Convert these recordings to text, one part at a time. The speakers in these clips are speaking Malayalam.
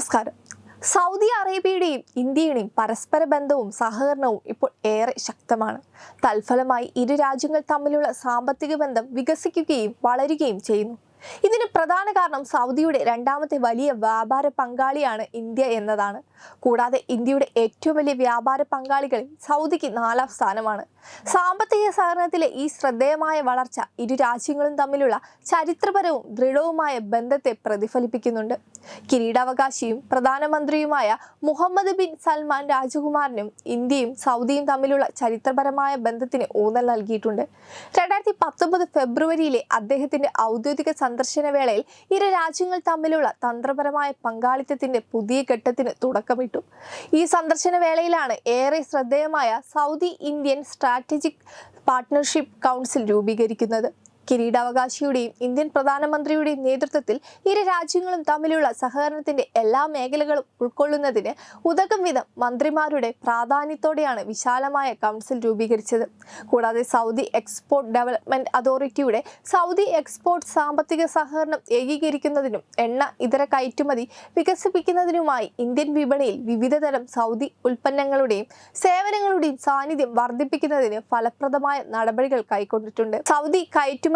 നമസ്കാരം. സൗദി അറേബ്യയുടെയും ഇന്ത്യയുടെയും പരസ്പര ബന്ധവും സഹകരണവും ഇപ്പോൾ ഏറെ ശക്തമാണ്. തൽഫലമായി ഇരു രാജ്യങ്ങൾ തമ്മിലുള്ള സാമ്പത്തിക ബന്ധം വികസിക്കുകയും വളരുകയും ചെയ്യുന്നു. ഇതിന് പ്രധാന കാരണം സൗദിയുടെ രണ്ടാമത്തെ വലിയ വ്യാപാര പങ്കാളിയാണ് ഇന്ത്യ എന്നതാണ്. കൂടാതെ ഇന്ത്യയുടെ ഏറ്റവും വലിയ വ്യാപാര പങ്കാളികളിൽ സൗദിക്ക് നാലാം സ്ഥാനമാണ്. സാമ്പത്തിക സഹകരണത്തിലെ ഈ ശ്രദ്ധേയമായ വളർച്ച ഇരു രാജ്യങ്ങളും തമ്മിലുള്ള ചരിത്രപരവും ദൃഢവുമായ ബന്ധത്തെ പ്രതിഫലിപ്പിക്കുന്നുണ്ട്. കിരീടാവകാശിയും പ്രധാനമന്ത്രിയുമായ മുഹമ്മദ് ബിൻ സൽമാൻ രാജകുമാരനും ഇന്ത്യയും സൗദിയും തമ്മിലുള്ള ചരിത്രപരമായ ബന്ധത്തിന് ഊന്നൽ നൽകിയിട്ടുണ്ട്. രണ്ടായിരത്തി പത്തൊമ്പത് ഫെബ്രുവരിയിലെ അദ്ദേഹത്തിന്റെ ഔദ്യോഗിക സന്ദർശന വേളയിൽ ഇരു രാജ്യങ്ങൾ തമ്മിലുള്ള തന്ത്രപരമായ പങ്കാളിത്തത്തിന്റെ പുതിയ ഘട്ടത്തിന് തുടക്കമിട്ടു. ഈ സന്ദർശന വേളയിലാണ് ഏറെ ശ്രദ്ധേയമായ Saudi Indian strategic partnership council രൂപീകരിക്കുന്നത്. കിരീടാവകാശിയുടെയും ഇന്ത്യൻ പ്രധാനമന്ത്രിയുടെയും നേതൃത്വത്തിൽ ഇരു രാജ്യങ്ങളും തമ്മിലുള്ള സഹകരണത്തിന്റെ എല്ലാ മേഖലകളും ഉൾക്കൊള്ളുന്നതിന് ഉതകും വിധം മന്ത്രിമാരുടെ പ്രാധാന്യത്തോടെയാണ് വിശാലമായ കൗൺസിൽ രൂപീകരിച്ചത്. കൂടാതെ സൗദി എക്സ്പോർട്ട് ഡെവലപ്മെന്റ് അതോറിറ്റിയുടെ സൗദി എക്സ്പോർട്ട് സാമ്പത്തിക സഹകരണം ഏകീകരിക്കുന്നതിനും എണ്ണ ഇതര കയറ്റുമതി വികസിപ്പിക്കുന്നതിനുമായി ഇന്ത്യൻ വിപണിയിൽ വിവിധതരം സൗദി ഉൽപ്പന്നങ്ങളുടെയും സേവനങ്ങളുടെയും സാന്നിധ്യം വർദ്ധിപ്പിക്കുന്നതിന് ഫലപ്രദമായ നടപടികൾ കൈക്കൊണ്ടിട്ടുണ്ട്. സൗദി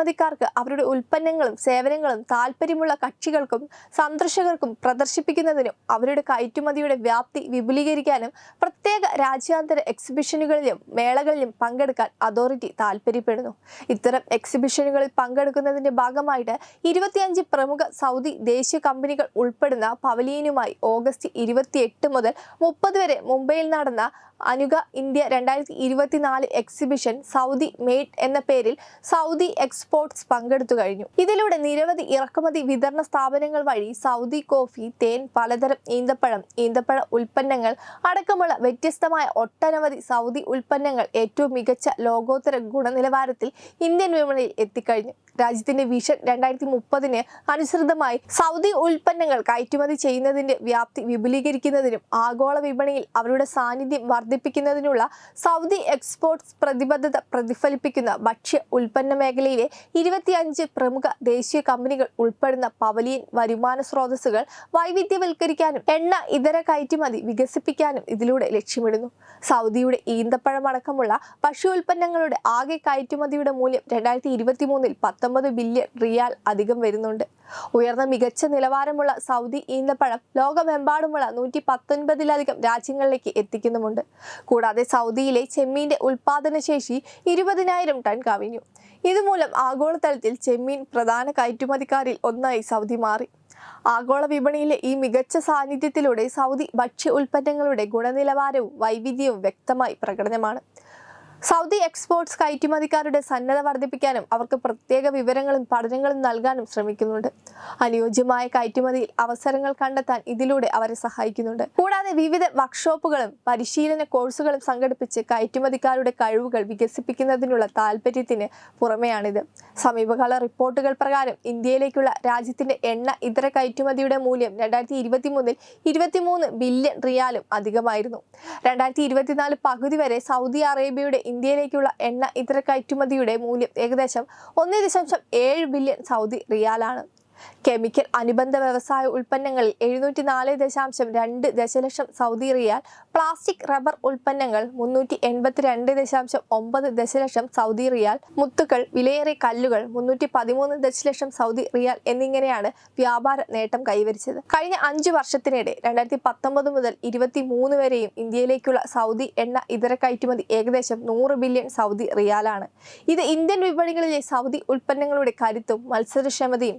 കയറ്റുമതിക്കാർക്ക് അവരുടെ ഉൽപ്പന്നങ്ങളും സേവനങ്ങളും താല്പര്യമുള്ള കക്ഷികൾക്കും സന്ദർശകർക്കും പ്രദർശിപ്പിക്കുന്നതിനും അവരുടെ കയറ്റുമതിയുടെ വ്യാപ്തി വിപുലീകരിക്കാനും പ്രത്യേക രാജ്യാന്തര എക്സിബിഷനുകളിലും മേളകളിലും പങ്കെടുക്കാൻ അതോറിറ്റി താല്പര്യപ്പെടുന്നു. ഇത്തരം എക്സിബിഷനുകളിൽ പങ്കെടുക്കുന്നതിന്റെ ഭാഗമായിട്ട് ഇരുപത്തിയഞ്ച് പ്രമുഖ സൗദി ദേശീയ കമ്പനികൾ ഉൾപ്പെടുന്ന പവലിയനുമായി ഓഗസ്റ്റ് ഇരുപത്തിയെട്ട് മുതൽ മുപ്പത് വരെ മുംബൈയിൽ നടന്ന അനുഗ ഇന്ത്യ രണ്ടായിരത്തി ഇരുപത്തിനാല് എക്സിബിഷൻ സൗദി മേഡ് എന്ന പേരിൽ സൗദി എക്സ്പോർട്സ് പങ്കെടുത്തു കഴിഞ്ഞു. ഇതിലൂടെ നിരവധി ഇറക്കുമതി വിതരണ സ്ഥാപനങ്ങൾ വഴി സൗദി കോഫി തേൻ പലതരം ഈന്തപ്പഴം ഈന്തപ്പഴ ഉൽപ്പന്നങ്ങൾ അടക്കമുള്ള വ്യത്യസ്തമായ ഒട്ടനവധി സൗദി ഉൽപ്പന്നങ്ങൾ ഏറ്റവും മികച്ച ലോകോത്തര ഗുണനിലവാരത്തിൽ ഇന്ത്യൻ വിപണിയിൽ എത്തിക്കഴിഞ്ഞു. രാജ്യത്തിന്റെ വിഷൻ രണ്ടായിരത്തി മുപ്പതിന് അനുസൃതമായി സൗദി ഉൽപ്പന്നങ്ങൾ കയറ്റുമതി ചെയ്യുന്നതിന്റെ വ്യാപ്തി വിപുലീകരിക്കുന്നതിനും ആഗോള വിപണിയിൽ അവരുടെ സാന്നിധ്യം വർദ്ധിപ്പിക്കുന്നതിനുള്ള സൗദി എക്സ്പോർട്ട്സ് പ്രതിബദ്ധത പ്രതിഫലിപ്പിക്കുന്ന ഭക്ഷ്യ ഉൽപ്പന്ന മേഖലയിലെ ഇരുപത്തിയഞ്ച് പ്രമുഖ ദേശീയ കമ്പനികൾ ഉൾപ്പെടുന്ന പവലിയൻ വരുമാന സ്രോതസ്സുകൾ വൈവിധ്യവൽക്കരിക്കാനും എണ്ണ ഇതര കയറ്റുമതി വികസിപ്പിക്കാനും ഇതിലൂടെ ലക്ഷ്യമിടുന്നു. സൗദിയുടെ ഈന്തപ്പഴമടക്കമുള്ള പശു ഉൽപ്പന്നങ്ങളുടെ ആകെ കയറ്റുമതിയുടെ മൂല്യം രണ്ടായിരത്തി ഇരുപത്തി മൂന്നിൽ പത്തൊമ്പത് ബില്യൺ റിയാൽ അധികം വരുന്നുണ്ട്. ഉയർന്ന മികച്ച നിലവാരമുള്ള സൗദി ഈന്തപ്പഴം ലോകമെമ്പാടുമുള്ള നൂറ്റി പത്തൊൻപതിലധികം രാജ്യങ്ങളിലേക്ക് എത്തിക്കുന്നുമുണ്ട്. കൂടാതെ സൗദിയിലെ ചെമ്മീന്റെ ഉൽപാദനശേഷി ഇരുപതിനായിരം ടൺ കവിഞ്ഞു. ഇതുമൂലം ആഗോളതലത്തിൽ ചെമ്മീൻ പ്രധാന കയറ്റുമതിക്കാരിൽ ഒന്നായി സൗദി മാറി. ആഗോള വിപണിയിലെ ഈ മികച്ച സാന്നിധ്യത്തിലൂടെ സൗദി ഭക്ഷ്യ ഉൽപ്പന്നങ്ങളുടെ ഗുണനിലവാരവും വൈവിധ്യവും വ്യക്തമായി പ്രകടനമാണ്. സൗദി എക്സ്പോർട്സ് കയറ്റുമതിക്കാരുടെ സന്നദ്ധ വർദ്ധിപ്പിക്കാനും അവർക്ക് പ്രത്യേക വിവരങ്ങളും പഠനങ്ങളും നൽകാനും ശ്രമിക്കുന്നുണ്ട്. അനുയോജ്യമായ കയറ്റുമതിയിൽ അവസരങ്ങൾ കണ്ടെത്താൻ ഇതിലൂടെ അവരെ സഹായിക്കുന്നുണ്ട്. കൂടാതെ വിവിധ വർക്ക്ഷോപ്പുകളും പരിശീലന കോഴ്സുകളും സംഘടിപ്പിച്ച് കയറ്റുമതിക്കാരുടെ കഴിവുകൾ വികസിപ്പിക്കുന്നതിനുള്ള താല്പര്യത്തിന് പുറമെയാണിത്. സമീപകാല റിപ്പോർട്ടുകൾ പ്രകാരം ഇന്ത്യയിലേക്കുള്ള രാജ്യത്തിന്റെ എണ്ണ ഇതര കയറ്റുമതിയുടെ മൂല്യം രണ്ടായിരത്തി ഇരുപത്തി മൂന്നിൽ ഇരുപത്തിമൂന്ന് ബില്യൺ റിയാലും അധികമായിരുന്നു. രണ്ടായിരത്തി ഇരുപത്തിനാല് പകുതി വരെ സൗദി അറേബ്യയുടെ ഇന്ത്യയിലേക്കുള്ള എണ്ണ ഇതര കയറ്റുമതിയുടെ മൂല്യം ഏകദേശം ഒന്ന് ദശാംശം ഏഴ് ബില്യൺ സൗദി റിയാലാണ്. കെമിക്കൽ അനുബന്ധ വ്യവസായ ഉൽപ്പന്നങ്ങളിൽ എഴുന്നൂറ്റി നാല് ദശാംശം രണ്ട് ദശലക്ഷം സൗദി റിയാൽ പ്ലാസ്റ്റിക് റബ്ബർ ഉൽപ്പന്നങ്ങൾ മുന്നൂറ്റി എൺപത്തിരണ്ട് ദശാംശം ഒമ്പത് ദശലക്ഷം സൗദി റിയാൽ മുത്തുകൾ വിലയേറിയ കല്ലുകൾ മുന്നൂറ്റി പതിമൂന്ന് ദശലക്ഷം സൗദി റിയാൽ എന്നിങ്ങനെയാണ് വ്യാപാര നേട്ടം കൈവരിച്ചത്. കഴിഞ്ഞ അഞ്ചു വർഷത്തിനിടെ രണ്ടായിരത്തി പത്തൊമ്പത് മുതൽ ഇരുപത്തി മൂന്ന് വരെയും ഇന്ത്യയിലേക്കുള്ള സൗദി എണ്ണ ഇതര കയറ്റുമതി ഏകദേശം നൂറ് ബില്യൺ സൗദി റിയാലാണ്. ഇത് ഇന്ത്യൻ വിപണികളിലെ സൗദി ഉൽപ്പന്നങ്ങളുടെ കരുത്തും മത്സരക്ഷമതയും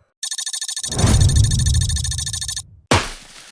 you.